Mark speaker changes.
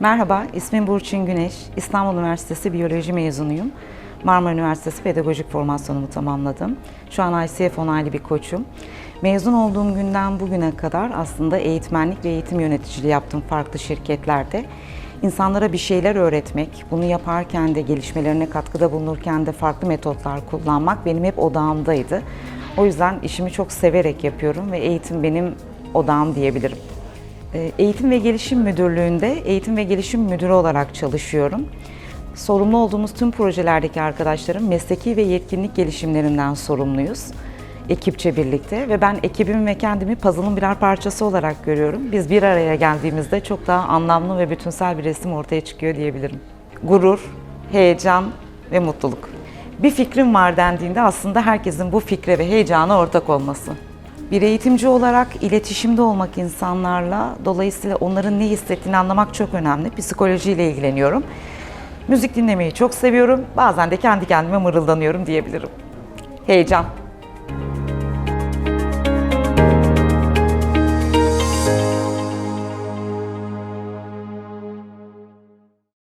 Speaker 1: Merhaba, ismim Burçin Güneş. İstanbul Üniversitesi Biyoloji mezunuyum. Marmara Üniversitesi Pedagojik formasyonumu tamamladım. Şu an ICF onaylı bir koçum. Mezun olduğum günden bugüne kadar aslında eğitmenlik ve eğitim yöneticiliği yaptım farklı şirketlerde. İnsanlara bir şeyler öğretmek, bunu yaparken de gelişmelerine katkıda bulunurken de farklı metotlar kullanmak benim hep odağımdaydı. O yüzden işimi çok severek yapıyorum ve eğitim benim odağım diyebilirim. Ee, Eğitim ve Gelişim Müdürlüğü'nde eğitim ve gelişim müdürü olarak çalışıyorum. Sorumlu olduğumuz tüm projelerdeki arkadaşlarım mesleki ve yetkinlik gelişimlerinden sorumluyuz. Ekipçe birlikte ve ben ekibimi ve kendimi puzzle'ın birer parçası olarak görüyorum. Biz bir araya geldiğimizde çok daha anlamlı ve bütünsel bir resim ortaya çıkıyor diyebilirim. Gurur, heyecan ve mutluluk. Bir fikrim var dendiğinde aslında herkesin bu fikre ve heyecana ortak olması. Bir eğitimci olarak iletişimde olmak insanlarla, dolayısıyla onların ne hissettiğini anlamak çok önemli. Psikolojiyle ilgileniyorum. Müzik dinlemeyi çok seviyorum. Bazen de kendi kendime mırıldanıyorum diyebilirim. Heyecan.